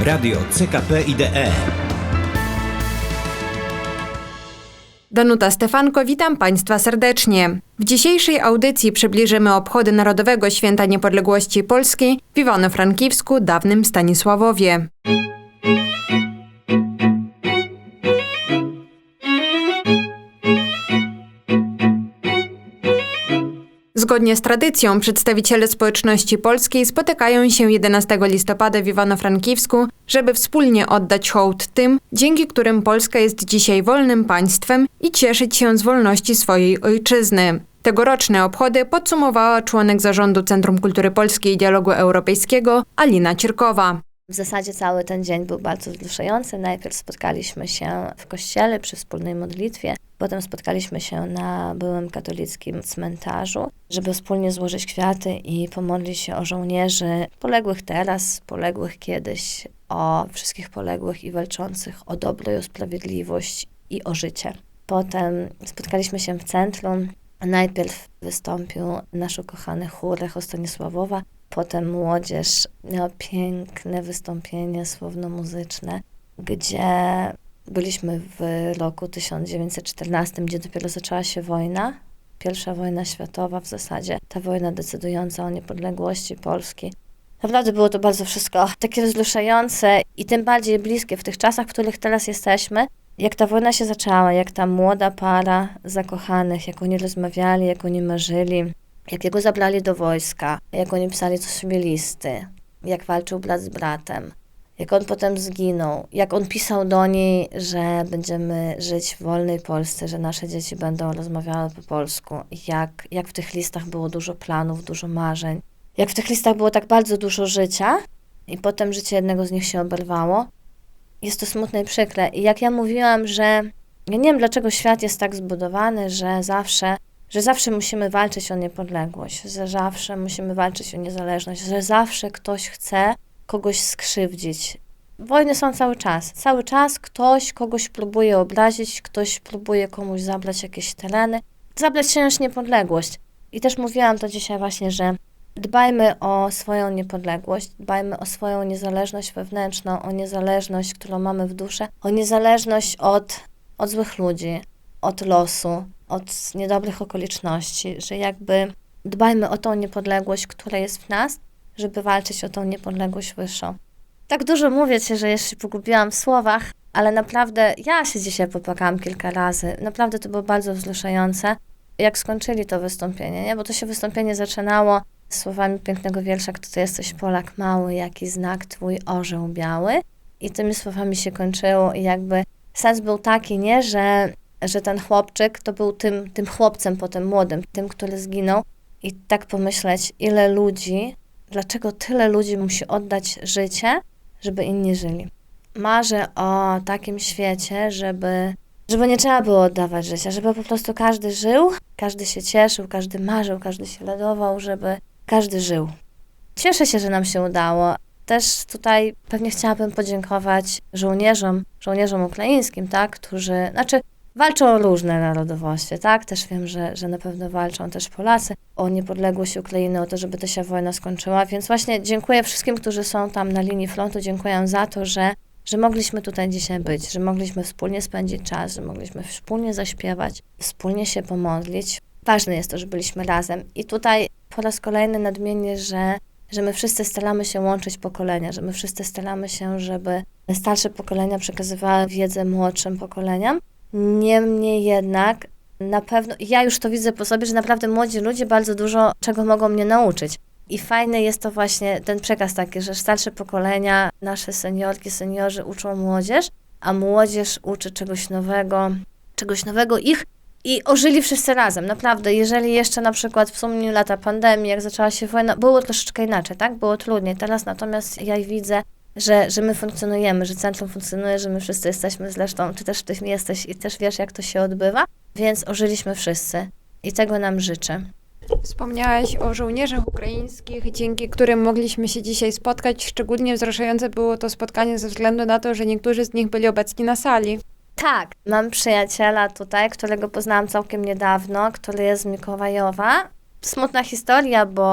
Radio CKP IDE. Danuta Stefanko, witam Państwa serdecznie. W dzisiejszej audycji przybliżymy obchody Narodowego Święta Niepodległości Polskiej w Iwano-Frankiwsku, dawnym Stanisławowie. Zgodnie z tradycją przedstawiciele społeczności polskiej spotykają się 11 listopada w Iwano-Frankiwsku, żeby wspólnie oddać hołd tym, dzięki którym Polska jest dzisiaj wolnym państwem i cieszyć się z wolności swojej ojczyzny. Tegoroczne obchody podsumowała członek zarządu Centrum Kultury Polskiej i Dialogu Europejskiego Alina Cierkowa. W zasadzie cały ten dzień był bardzo wzruszający. Najpierw spotkaliśmy się w kościele przy wspólnej modlitwie, potem spotkaliśmy się na byłym katolickim cmentarzu, żeby wspólnie złożyć kwiaty i pomodlić się o żołnierzy poległych teraz, poległych kiedyś, o wszystkich poległych i walczących o dobro i o sprawiedliwość i o życie. Potem spotkaliśmy się w centrum. Najpierw wystąpił nasz ukochany chór Echo Stanisławowa, Potem młodzież miała piękne wystąpienie słowno-muzyczne, gdzie byliśmy w roku 1914, gdzie dopiero zaczęła się wojna, pierwsza wojna światowa w zasadzie, ta wojna decydująca o niepodległości Polski. Naprawdę było to bardzo wszystko takie wzruszające i tym bardziej bliskie w tych czasach, w których teraz jesteśmy. Jak ta wojna się zaczęła, jak ta młoda para zakochanych, jak oni rozmawiali, jak oni marzyli, jak jego zabrali do wojska, jak oni pisali co sobie listy, jak walczył brat z bratem, jak on potem zginął, jak on pisał do niej, że będziemy żyć w wolnej Polsce, że nasze dzieci będą rozmawiały po polsku, jak, jak w tych listach było dużo planów, dużo marzeń, jak w tych listach było tak bardzo dużo życia i potem życie jednego z nich się oberwało. Jest to smutne i przykre. I jak ja mówiłam, że ja nie wiem, dlaczego świat jest tak zbudowany, że zawsze że zawsze musimy walczyć o niepodległość, że zawsze musimy walczyć o niezależność, że zawsze ktoś chce kogoś skrzywdzić. Wojny są cały czas. Cały czas ktoś kogoś próbuje obrazić, ktoś próbuje komuś zabrać jakieś tereny, zabrać czyjąś niepodległość. I też mówiłam to dzisiaj właśnie, że dbajmy o swoją niepodległość, dbajmy o swoją niezależność wewnętrzną, o niezależność, którą mamy w duszy, o niezależność od, od złych ludzi, od losu, od niedobrych okoliczności, że jakby dbajmy o tą niepodległość, która jest w nas, żeby walczyć o tą niepodległość wyższą. Tak dużo mówię się, że jeszcze pogubiłam w słowach, ale naprawdę ja się dzisiaj popłakałam kilka razy. Naprawdę to było bardzo wzruszające, jak skończyli to wystąpienie, nie? Bo to się wystąpienie zaczynało słowami pięknego wiersza, kto to jesteś Polak mały, jaki znak twój orzeł biały. I tymi słowami się kończyło i jakby sens był taki, nie, że że ten chłopczyk to był tym, tym chłopcem potem młodym, tym, który zginął. I tak pomyśleć, ile ludzi, dlaczego tyle ludzi musi oddać życie, żeby inni żyli. Marzę o takim świecie, żeby, żeby nie trzeba było oddawać życia, żeby po prostu każdy żył, każdy się cieszył, każdy marzył, każdy się radował, żeby każdy żył. Cieszę się, że nam się udało. Też tutaj pewnie chciałabym podziękować żołnierzom, żołnierzom ukraińskim, tak, którzy, znaczy Walczą o różne narodowości, tak? Też wiem, że, że na pewno walczą też Polacy o niepodległość Ukrainy, o to, żeby ta się wojna skończyła. Więc właśnie dziękuję wszystkim, którzy są tam na linii frontu. Dziękuję za to, że, że mogliśmy tutaj dzisiaj być, że mogliśmy wspólnie spędzić czas, że mogliśmy wspólnie zaśpiewać, wspólnie się pomodlić. Ważne jest to, że byliśmy razem. I tutaj po raz kolejny nadmienię, że że my wszyscy staramy się łączyć pokolenia, że my wszyscy staramy się, żeby starsze pokolenia przekazywały wiedzę młodszym pokoleniom, Niemniej jednak na pewno, ja już to widzę po sobie, że naprawdę młodzi ludzie bardzo dużo czego mogą mnie nauczyć. I fajny jest to właśnie ten przekaz taki, że starsze pokolenia, nasze seniorki, seniorzy uczą młodzież, a młodzież uczy czegoś nowego, czegoś nowego ich i ożyli wszyscy razem. Naprawdę, jeżeli jeszcze na przykład w sumie lata pandemii, jak zaczęła się wojna, było troszeczkę inaczej, tak? Było trudniej. Teraz natomiast ja widzę, że, że my funkcjonujemy, że centrum funkcjonuje, że my wszyscy jesteśmy zresztą, ty też w tym jesteś i też wiesz, jak to się odbywa, więc ożyliśmy wszyscy i tego nam życzę. Wspomniałaś o żołnierzach ukraińskich, dzięki którym mogliśmy się dzisiaj spotkać. Szczególnie wzruszające było to spotkanie ze względu na to, że niektórzy z nich byli obecni na sali. Tak, mam przyjaciela tutaj, którego poznałam całkiem niedawno, który jest z Mikołajowa. Smutna historia, bo,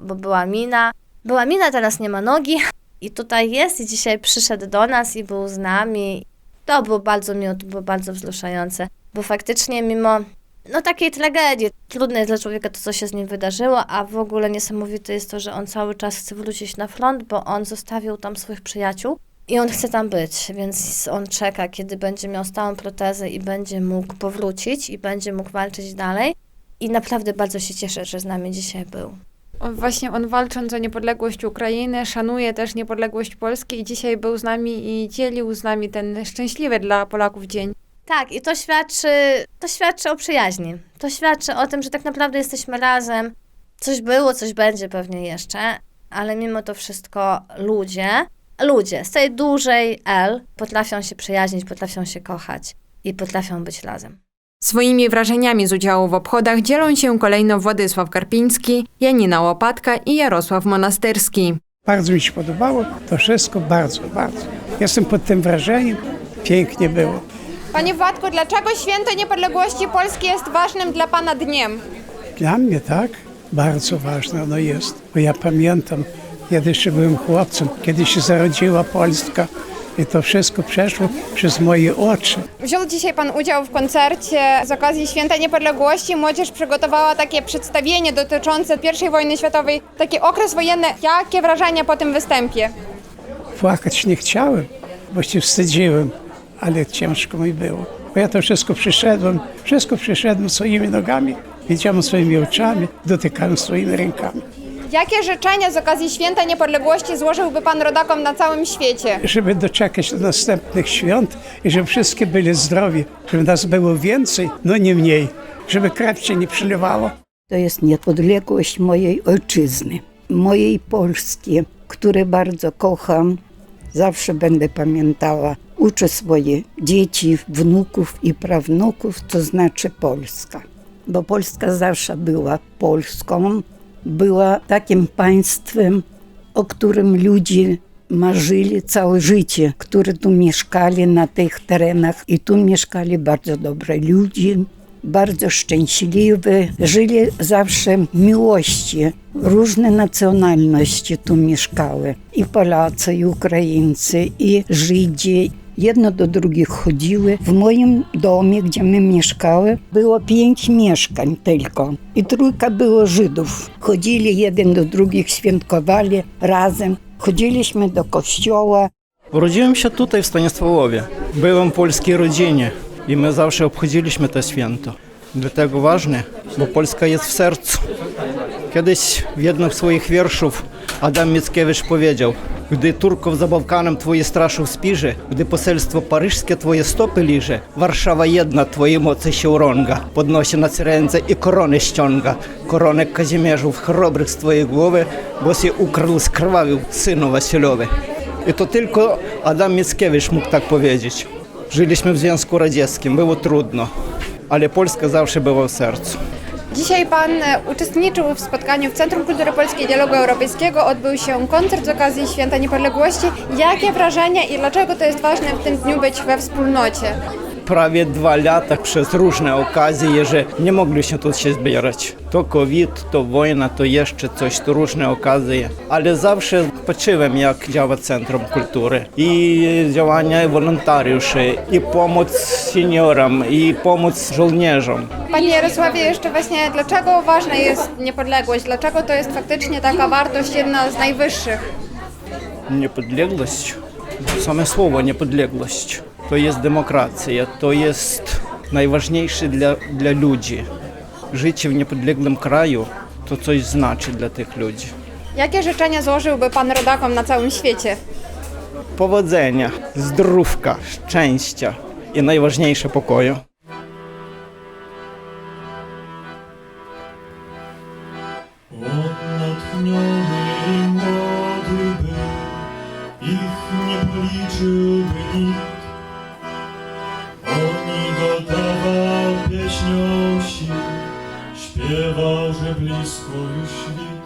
bo była mina. Była mina, teraz nie ma nogi, i tutaj jest i dzisiaj przyszedł do nas i był z nami. To było bardzo miło, to było bardzo wzruszające, bo faktycznie mimo no takiej tragedii, trudne jest dla człowieka to, co się z nim wydarzyło, a w ogóle niesamowite jest to, że on cały czas chce wrócić na front, bo on zostawił tam swoich przyjaciół i on chce tam być, więc on czeka, kiedy będzie miał stałą protezę i będzie mógł powrócić i będzie mógł walczyć dalej. I naprawdę bardzo się cieszę, że z nami dzisiaj był. Właśnie on walcząc o niepodległość Ukrainy, szanuje też niepodległość Polski i dzisiaj był z nami i dzielił z nami ten szczęśliwy dla Polaków dzień. Tak, i to świadczy, to świadczy o przyjaźni. To świadczy o tym, że tak naprawdę jesteśmy razem. Coś było, coś będzie pewnie jeszcze, ale mimo to wszystko ludzie, ludzie z tej dużej L potrafią się przyjaźnić, potrafią się kochać i potrafią być razem. Swoimi wrażeniami z udziału w obchodach dzielą się kolejno Władysław Karpiński, Janina Łopatka i Jarosław Monasterski. Bardzo mi się podobało to wszystko, bardzo, bardzo. Jestem pod tym wrażeniem. Pięknie było. Panie Władku, dlaczego Święto Niepodległości Polski jest ważnym dla Pana dniem? Dla mnie tak, bardzo ważne ono jest. Bo ja pamiętam, kiedy jeszcze byłem chłopcem, kiedy się zarodziła Polska i to wszystko przeszło przez moje oczy. Wziął dzisiaj Pan udział w koncercie z okazji Święta Niepodległości. Młodzież przygotowała takie przedstawienie dotyczące I wojny światowej, taki okres wojenny. Jakie wrażenia po tym występie? Płakać nie chciałem, bo się wstydziłem, ale ciężko mi było. Bo ja to wszystko przyszedłem, wszystko przyszedłem swoimi nogami, widziałem swoimi oczami, dotykałem swoimi rękami. Jakie życzenia z okazji Święta Niepodległości złożyłby Pan rodakom na całym świecie? żeby doczekać do następnych świąt i żeby wszystkie byli zdrowi, żeby nas było więcej, no nie mniej, żeby krew się nie przelewało. To jest niepodległość mojej ojczyzny, mojej Polski, które bardzo kocham. Zawsze będę pamiętała. Uczę swoje dzieci, wnuków i prawnuków, co znaczy Polska. Bo Polska zawsze była Polską, była takim państwem, o którym ludzie marzyli całe życie, które tu mieszkali na tych terenach i tu mieszkali bardzo dobre ludzie, bardzo szczęśliwe, żyli zawsze miłości. Różne nacjonalności tu mieszkały i Polacy, i Ukraińcy, i Żydzi. Jedno do drugich chodziły. W moim domie, gdzie my mieszkały, było pięć mieszkań tylko i trójka było Żydów. Chodzili jeden do drugich, świętkowali razem. Chodziliśmy do kościoła, Urodziłem się tutaj w Stanisławowie. Byłem w polskiej rodzinie i my zawsze obchodziliśmy to święto. Dlatego ważne, bo Polska jest w sercu. Kiedyś w jednym z swoich wierszów Adam Mickiewicz powiedział Gdy Turków za Bałkanem twoje straszył spirze, gdy poselstwo paryskie twoje stopy liże, Warszawa jedna twojej mocy się urąga, podnosi na ręce i korony ściąga. Koronę Kazimierzów chrobrych z twojej głowy, bo się ukradł, skrwawił synu Wasiliowy. I to tylko Adam Mickiewicz mógł tak powiedzieć. Żyliśmy w Związku Radzieckim, było trudno, ale Polska zawsze była w sercu. Dzisiaj Pan e, uczestniczył w spotkaniu w Centrum Kultury Polskiej Dialogu Europejskiego. Odbył się koncert z okazji Święta Niepodległości. Jakie wrażenia i dlaczego to jest ważne w tym dniu być we wspólnocie? Prawie dwa lata przez różne okazje, że nie mogliśmy tu się zbierać. To COVID, to wojna, to jeszcze coś, to różne okazje. Ale zawsze patrzyłem, jak działa Centrum Kultury. I działania wolontariuszy, i pomoc seniorom, i pomoc żołnierzom. Panie Jarosławie, jeszcze właśnie dlaczego ważna jest niepodległość? Dlaczego to jest faktycznie taka wartość jedna z najwyższych? Niepodległość, same słowo niepodległość, to jest demokracja, to jest najważniejsze dla, dla ludzi. Życie w niepodległym kraju to coś znaczy dla tych ludzi. Jakie życzenia złożyłby Pan rodakom na całym świecie? Powodzenia, zdrówka, szczęścia i najważniejsze pokoju. Дева вже близькою świt.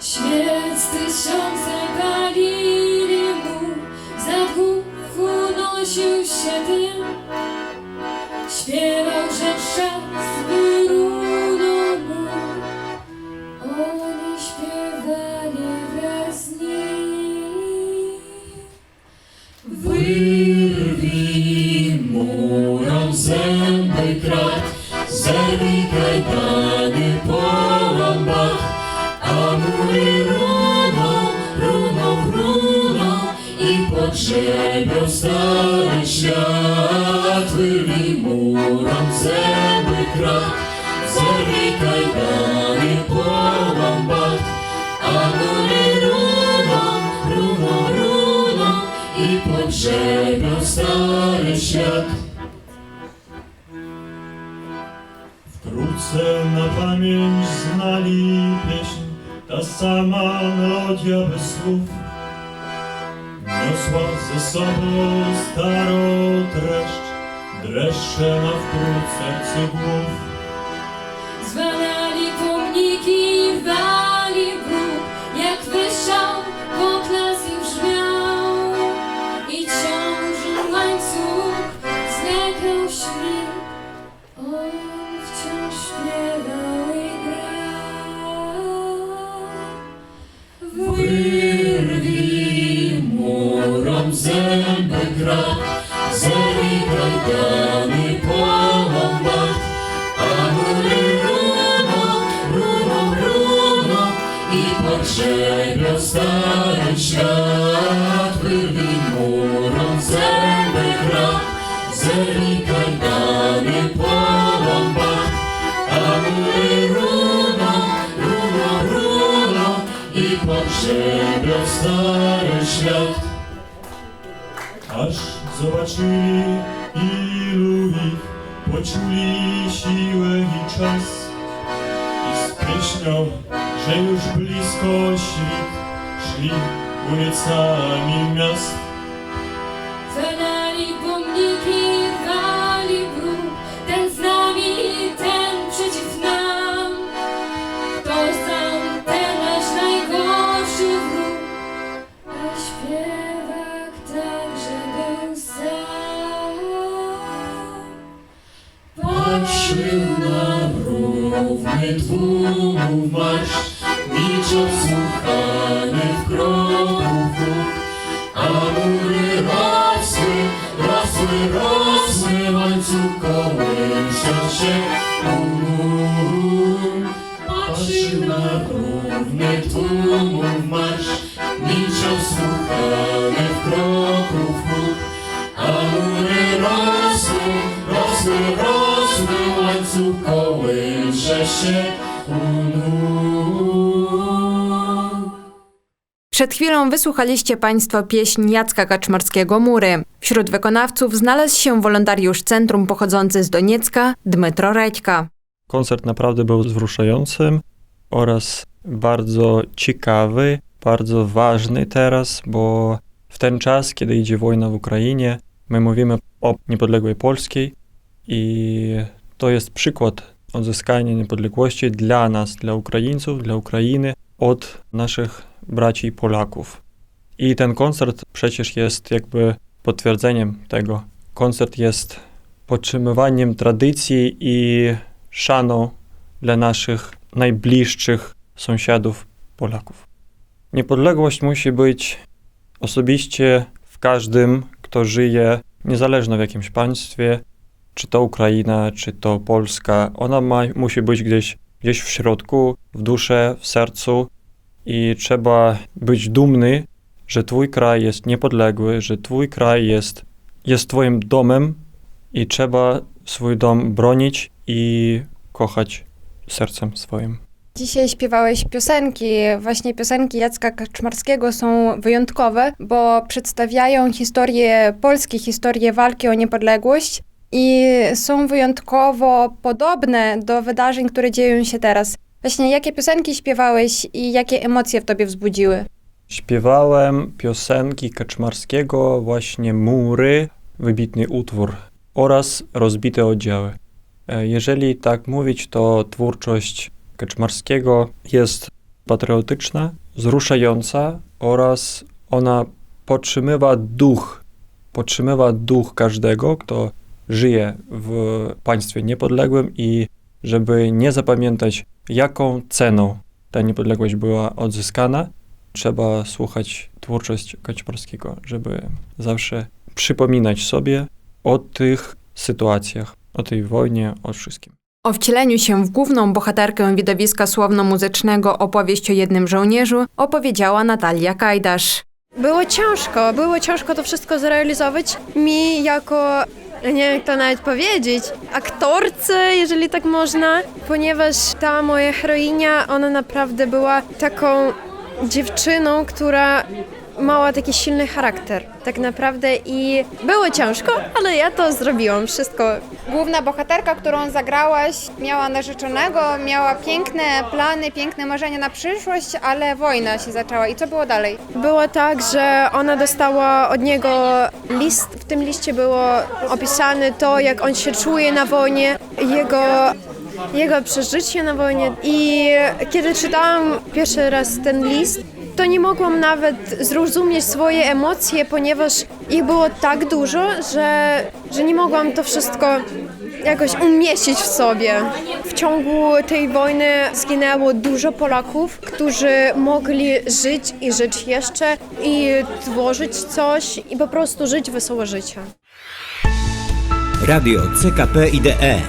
Świec tysiące palili mu, za dwóch unosił się dym. Śpiewał, że czas wyrunął mu, oni śpiewali wraz z nim. Wyrwij mu zęby krat, zerwij kajdany, połam bat, a góry runą, runą, runą i pogrzebią stary świat. Wkrótce na pamięć znali pieśń, ta sama melodia bez słów. Niosła ze sobą staro dreszcz, dreszcze na wkrótce serce głów. Zwalali pomniki, wali pogrzebią stary świat. Aż zobaczyli, ilu ich poczuli siłę i czas i z pieśnią, że już blisko świt szli ulicami miast. Zadali pomniki, milczał słuchany w a mury rosły, rosły, rosły, łańcuch kołysze się. Przed chwilą wysłuchaliście Państwo pieśń Jacka Kaczmarskiego Mury. Wśród wykonawców znalazł się wolontariusz centrum pochodzący z Doniecka, Dmytro Rećka. Koncert naprawdę był wzruszającym oraz bardzo ciekawy, bardzo ważny teraz, bo w ten czas, kiedy idzie wojna w Ukrainie, my mówimy o niepodległej Polskiej i to jest przykład odzyskania niepodległości dla nas, dla Ukraińców, dla Ukrainy od naszych braci Polaków. I ten koncert przecież jest jakby potwierdzeniem tego. Koncert jest podtrzymywaniem tradycji i szaną dla naszych najbliższych sąsiadów Polaków. Niepodległość musi być osobiście w każdym, kto żyje, niezależnie w jakimś państwie, czy to Ukraina, czy to Polska. Ona ma, musi być gdzieś, gdzieś w środku, w duszy, w sercu i trzeba być dumny, że twój kraj jest niepodległy, że twój kraj jest, jest twoim domem i trzeba swój dom bronić i kochać sercem swoim. Dzisiaj śpiewałeś piosenki. Właśnie piosenki Jacka Kaczmarskiego są wyjątkowe, bo przedstawiają historię Polski, historię walki o niepodległość i są wyjątkowo podobne do wydarzeń, które dzieją się teraz. Właśnie jakie piosenki śpiewałeś i jakie emocje w tobie wzbudziły? Śpiewałem piosenki Kaczmarskiego, właśnie Mury, wybitny utwór, oraz Rozbite oddziały. E, Jeżeli tak mówić, to twórczość Kaczmarskiego jest patriotyczna, wzruszająca oraz ona podtrzymywa duch, podtrzymywa duch każdego, kto żyje w państwie niepodległym i żeby nie zapamiętać, jaką ceną ta niepodległość była odzyskana, trzeba słuchać twórczość Kaczmarskiego, żeby zawsze przypominać sobie o tych sytuacjach, o tej wojnie, o wszystkim. O wcieleniu się w główną bohaterkę widowiska słowno-muzycznego opowieść o jednym żołnierzu opowiedziała Natalia Kajdasz. Było ciężko, było ciężko to wszystko zrealizować. Mi jako, nie wiem jak to nawet powiedzieć, aktorce, jeżeli tak można, ponieważ ta moja heroinia, ona naprawdę była taką dziewczyną, która mała taki silny charakter, tak naprawdę i było ciężko, ale ja to zrobiłam, wszystko Główna bohaterka, którą zagrałaś, miała narzeczonego, miała piękne plany, piękne marzenia na przyszłość, ale wojna się zaczęła. I co było dalej? Było tak, że ona dostała od niego list. W tym liście było opisane to, jak on się czuje na wojnie, jego, jego przeżycie na wojnie. I kiedy czytałam pierwszy raz ten list, to nie mogłam nawet zrozumieć swoje emocje, ponieważ ich było tak dużo, że, że nie mogłam to wszystko jakoś umieścić w sobie. W ciągu tej wojny zginęło dużo Polaków, którzy mogli żyć i żyć jeszcze i tworzyć coś i po prostu żyć wesołe życie. Radio CKP IDE.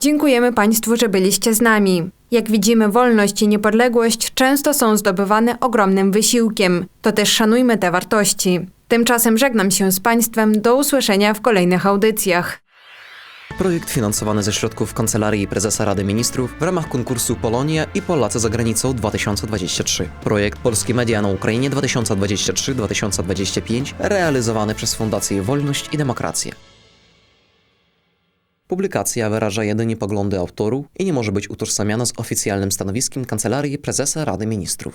Dziękujemy Państwu, że byliście z nami. Jak widzimy, wolność i niepodległość często są zdobywane ogromnym wysiłkiem. To też szanujmy te wartości. Tymczasem żegnam się z Państwem. Do usłyszenia w kolejnych audycjach. Projekt finansowany ze środków Kancelarii Prezesa Rady Ministrów w ramach konkursu Polonia i Polacy za granicą 2023. Projekt Polskie Media na Ukrainie 2023-2025 realizowany przez Fundację Wolność i Demokrację. Publikacja wyraża jedynie poglądy autorów i nie może być utożsamiana z oficjalnym stanowiskiem Kancelarii Prezesa Rady Ministrów.